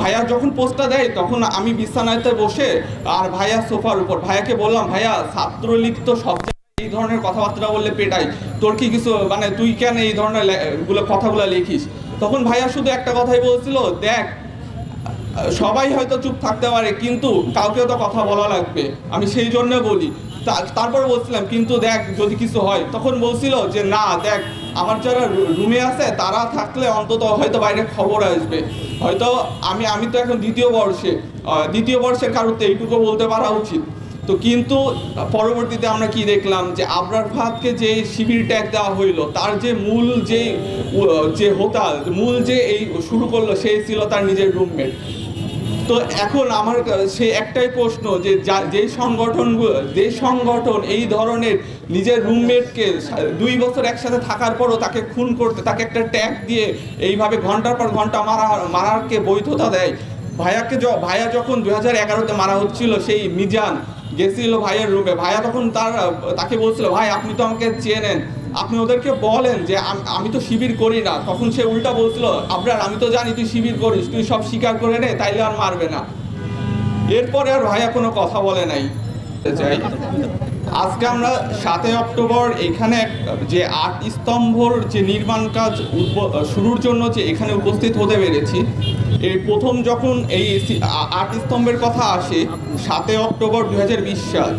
ভাইয়া যখন পোস্টটা দেয়, তখন আমি বিছানাতে বসে আর ভাইয়া সোফার উপর, ভাইয়াকে বললাম, ভাইয়া, ছাত্রলীগ তো সব এই ধরনের কথাবার্তা বললে পেটাই তোর কি কিছু মানে তুই কেন এই ধরনের কথাগুলো লিখিস? তখন ভাইয়া শুধু একটা কথাই বলছিল, দেখ, সবাই হয়তো চুপ থাকতে পারে, কিন্তু কাউকেও তো কথা বলা লাগবে। আমি সেই জন্য বলি। তারপর বলছিলাম, কিন্তু দেখ, যদি কিছু হয়। তখন বলছিল যে, না, দেখ আমার যারা রুমে আছে, তারা থাকলে অন্তত হয়তো বাইরে খবর আসবে। হয়তো আমি আমি তো এখন দ্বিতীয় বর্ষে দ্বিতীয় বর্ষের কারোতে এইটুকু বলতে পারা উচিত। তো কিন্তু পরবর্তীতে আমরা কি দেখলাম যে আবরার ফাহাদকে যে শিবির ট্যাগ দেওয়া হইল, তার যে মূল যে যে হোতাল, মূল যে এই শুরু করল, সেই ছিল তার নিজের রুমমেট। তো এখন আমার সে একটাই প্রশ্ন যে যে সংগঠন যে সংগঠন এই ধরনের নিজের রুমমেটকে দুই বছর একসাথে থাকার পরও তাকে খুন করতে, তাকে একটা ট্যাগ দিয়ে এইভাবে ঘণ্টার পর ঘণ্টা মারা, মারারকে বৈধতা দেয়। ভাইয়াকে ভাইয়া যখন দু হাজার এগারোতে মারা হচ্ছিল সেই মিজান গেছিল ভাইয়ের রুমে ভাইয়া তখন তার, তাকে বলছিল, ভাই, আপনি তো আমাকে চেনেন। আপনি ওদেরকে বলেন যে আমি তো শিবির করি না। তখন সে উল্টা বলছিল আপনার আমি তো জানি তুই শিবির করিস, তুই সব স্বীকার করে নে, তাইলে আর মারবে না। এরপরে আর ভাইয়া কোনো কথা বলে নাই। আজকে আমরা সাতই অক্টোবর এখানে যে আট স্তম্ভর যে নির্মাণ কাজ শুরুর জন্য যে এখানে উপস্থিত হতে পেরেছি এই প্রথম যখন এই আট স্তম্ভের কথা আসে, সাতই অক্টোবর দু হাজার বিশ সাল,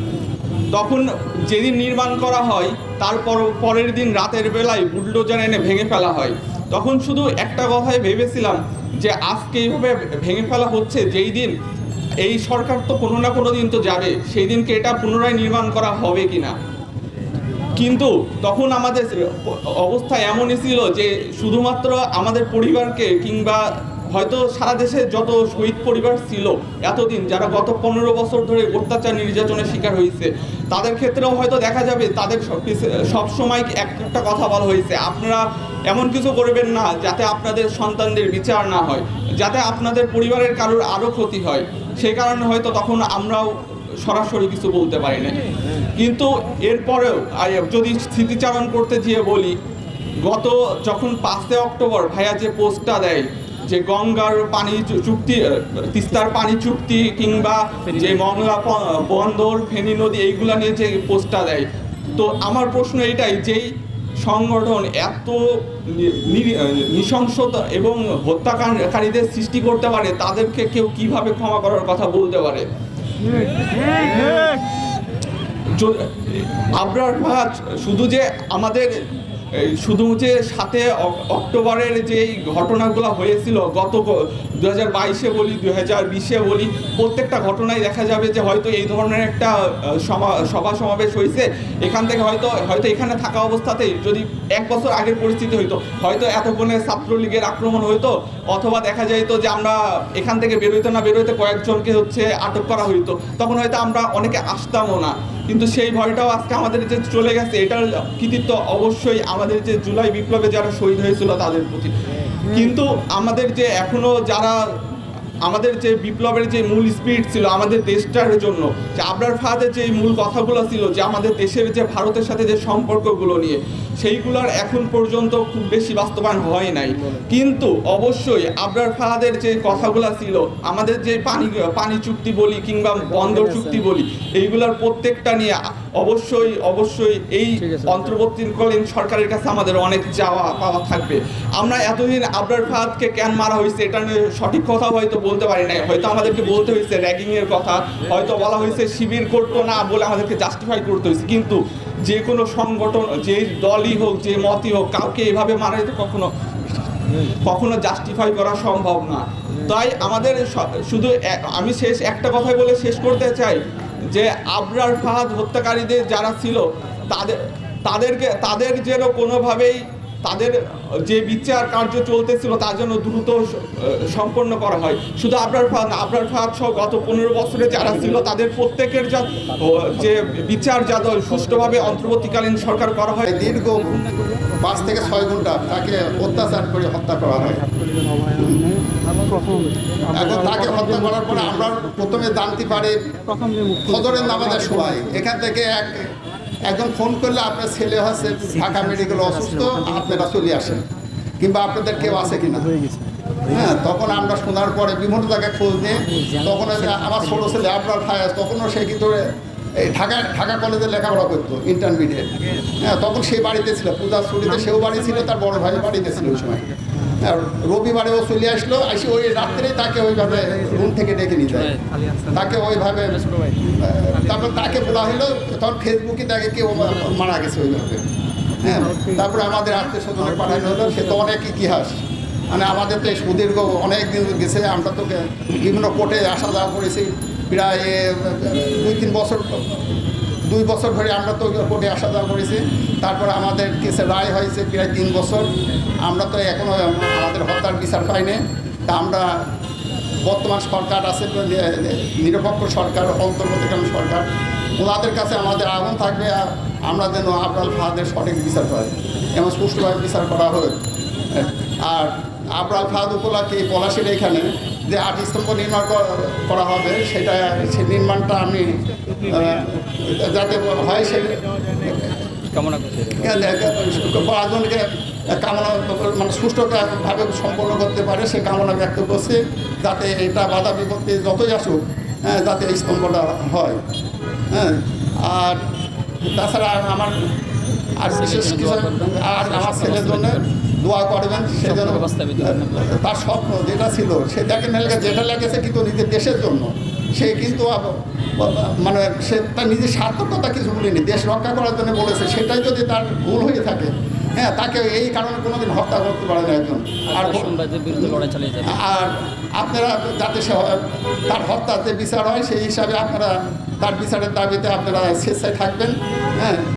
তখন যেদিন নির্মাণ করা হয় তারপর পরের দিন রাতের বেলায় বুলডোজার এনে ভেঙে ফেলা হয়। তখন শুধু একটা কথাই ভেবেছিলাম যে আজকে এইভাবে ভেঙে ফেলা হচ্ছে, যেই দিন এই সরকার তো কোনো না কোনো দিন তো যাবে। সেই দিনকে এটা পুনরায় নির্মাণ করা হবে কি না কিন্তু তখন আমাদের অবস্থা এমনই ছিল যে শুধুমাত্র আমাদের পরিবারকে কিংবা হয়তো সারা দেশে যত শহীদ পরিবার ছিল এতদিন, যারা গত পনেরো বছর ধরে অত্যাচার নির্যাতনের শিকার হয়েছে, তাদের ক্ষেত্রেও হয়তো দেখা যাবে তাদের সব সময় এক একটা কথা বলা হয়েছে। আপনারা এমন কিছু করবেন না যাতে আপনাদের সন্তানদের বিচার না হয়, যাতে আপনাদের পরিবারের কারোর আরও ক্ষতি হয়। সেই কারণে হয়তো তখন আমরাও সরাসরি কিছু বলতে পারি না কিন্তু এরপরেও যদি স্মৃতিচারণ করতে গিয়ে বলি, গত যখন পাঁচই অক্টোবর ভাইয়া যে পোস্টটা দেয়, যে গঙ্গার পানি চুক্তি, তিস্তার পানি চুক্তি কিংবা যে মংলা বন্দর, ফেনী নদী, এইগুলা নিয়ে যে পোস্টটা দেয়, তো আমার প্রশ্ন এটাই, যেই সংগঠন এত নৃশংসতা এবং হত্যাকারীদের সৃষ্টি করতে পারে তাদেরকে কেউ কীভাবে ক্ষমা করার কথা বলতে পারে? য- আবরার ভাত শুধু যে আমাদের শুধু যে সাথে অক্টোবরের যে ঘটনাগুলো হয়েছিল, গত দু হাজার বাইশে বলি দু হাজার বিশে বলি, প্রত্যেকটা ঘটনায় দেখা যাবে যে হয়তো এই ধরনের একটা সভা সমাবেশ হয়েছে। এখান থেকে হয়তো হয়তো এখানে থাকা অবস্থাতেই যদি এক বছর আগের পরিস্থিতি হইতো, হয়তো এতক্ষণে ছাত্রলীগের আক্রমণ হইতো, অথবা দেখা যাইতো যে আমরা এখান থেকে বেরোইতে না বেরোইতে কয়েকজনকে হচ্ছে আটক করা হইতো, তখন হয়তো আমরা অনেকে আসতামও না। কিন্তু সেই ভয়টাও আজকে আমাদের যে চলে গেছে এটার কৃতিত্ব অবশ্যই আমাদের যে জুলাই বিপ্লবে যারা শহীদ হয়েছিল তাদের প্রতি। কিন্তু আমাদের যে এখনও যারা আমাদের যে বিপ্লবের যে মূল স্পিরিট ছিল আমাদের দেশটার জন্য যে আবরার ফাহাদের যে মূল কথাগুলো ছিল যে আমাদের দেশের যে ভারতের সাথে যে সম্পর্কগুলো নিয়ে সেইগুলোর এখন পর্যন্ত খুব বেশি বাস্তবায়ন হয় নাই। কিন্তু অবশ্যই আবরার ফাহাদের যে কথাগুলো ছিল আমাদের যে পানি পানি চুক্তি বলি কিংবা বন্দর চুক্তি বলি এইগুলোর প্রত্যেকটা নিয়ে অবশ্যই অবশ্যই এই অন্তর্বর্তীকালীন সরকারের কাছে আমাদের অনেক চাওয়া পাওয়া থাকবে। আমরা এতদিন আবরার ফাহাদকে কেন মারা হয়েছে এটা নিয়ে সঠিক কথা হয়তো বলতে পারি নাই। হয়তো আমাদেরকে বলতে হয়েছে র্যাগিংয়ের কথা হয়তো বলা হয়েছে শিবির করতো না বলে আমাদেরকে জাস্টিফাই করতে হয়েছে। কিন্তু যে কোনো সংগঠন যে দলই হোক যে মতই হোক কাউকে এভাবে মারা যেতে কখনো কখনো জাস্টিফাই করা সম্ভব না। তাই আমাদের শুধু আমি শেষ একটা কথাই বলে শেষ করতে চাই। যে আবরার ফাহাদ হত্যাকারীদের যারা ছিল তাদের তাদেরকে তাদের যেন কোনোভাবেই তাদের যে বিচার কার্য চলতেছিল তার জন্য দ্রুত সম্পন্ন করা হয়। শুধু আবরার ফাহাদ না, আবরার ফাহাদ সহ গত পনেরো বছরে যারা ছিল তাদের প্রত্যেকের যা যে বিচার যাতে সুষ্ঠুভাবে অন্তর্বর্তীকালীন সরকার করা হয়। দীর্ঘ পাঁচ থেকে ছয় ঘণ্টা তাকে অত্যাচার করে হত্যা করা হয়। এখন তাকে হত্যা করার পরে আমরা প্রথমে জানতে পারি ফজরের নামাজের সময় এখান থেকে এক একজন ফোন করলে আপনার ছেলে হচ্ছে ঢাকা মেডিকেল অসুস্থ আপনারা চলে আসেন। কিংবা আপনাদের কেউ আছে কিনা? হ্যাঁ তখন আমরা শোনার পরে বিভিন্ন জায়গায় খোঁজ নিয়ে তখন আমার ছোটো ছেলে আবরার ফায়াজ তখনও সে কিন্তু এই ঢাকা ঢাকা কলেজে লেখাপড়া করতো ইন্টারমিডিয়েট হ্যাঁ তখন সে বাড়িতে ছিল পূজার ছুটিতে সেও বাড়ি ছিল তার বড় ভাই বাড়িতে ছিল ওই সময়। আর রবিবারে ও চলে আসলো, আসি ওই রাত্রেই তাকে ওইভাবে রুম থেকে ডেকে নিয়ে যায়। তাকে ওইভাবে তারপর তাকে বলা হলো, তখন ফেসবুকে তাকে কেউ মারা গেছে ওইভাবে। হ্যাঁ তারপরে আমাদের আত্মীয় স্বজনে পাঠানো হলো, সে তো অনেক ইতিহাস। মানে আমাদের তো সুদীর্ঘ অনেক দিন গেছে, আমরা তো বিভিন্ন কোর্টে আসা যাওয়া করেছি, প্রায় দুই, তিন বছর দুই বছর ধরে আমরা তো কোর্টে আসা যাওয়া করেছি। তারপর আমাদের কেসে রায় হয়েছে প্রায় তিন বছর। আমরা তো এখনও আমাদের হত্যার বিচার পাইনি। তা আমরা বর্তমান সরকার আছে, নিরপেক্ষ সরকার, অন্তর্বর্তীকালীন সরকার। ওনাদের কাছে আমাদের আগুন থাকবে আমরা যেন আবরাল ফাহাদের সঠিক বিচার পাই। এবং সুষ্ঠুভাবে বিচার করা হয় আর আবরাল ফাহাদ উপলক্ষে এই পলাশির এখানে যে আট স্তম্ভ নির্মাণ করা- হবে সেটা সেই নির্মাণটা আমি যাতে হয় সে কামনা পাঁচজনকে কামনা মানে সুষ্ঠুভাবে সম্পন্ন করতে পারে সে কামনা ব্যক্ত করছে যাতে এটা বাধা বিপত্তি যতই আসুক হ্যাঁ, যাতে এই স্তম্ভটা হয় হ্যাঁ। আর তাছাড়া আমার আর বিশেষ কিছু আর আমার ছেলের জন্য দোয়া করবেন হবে। তার স্বপ্ন যেটা ছিল সে দেখে যেটা লেগেছে কিন্তু নিজের দেশের জন্য। সে কিন্তু মানে সে তার নিজের সার্থকতা কিছু বলিনি দেশ রক্ষা করার জন্য বলেছে সেটাই যদি তার ভুল হয়ে থাকে হ্যাঁ তাকে এই কারণে কোনোদিন হত্যা করতে পারে না একজন। আর আর আপনারা যাতে সে তার হত্যার যে বিচার হয় সেই হিসাবে আপনারা তার বিচারের দাবিতে আপনারা স্বেচ্ছায় থাকবেন হ্যাঁ।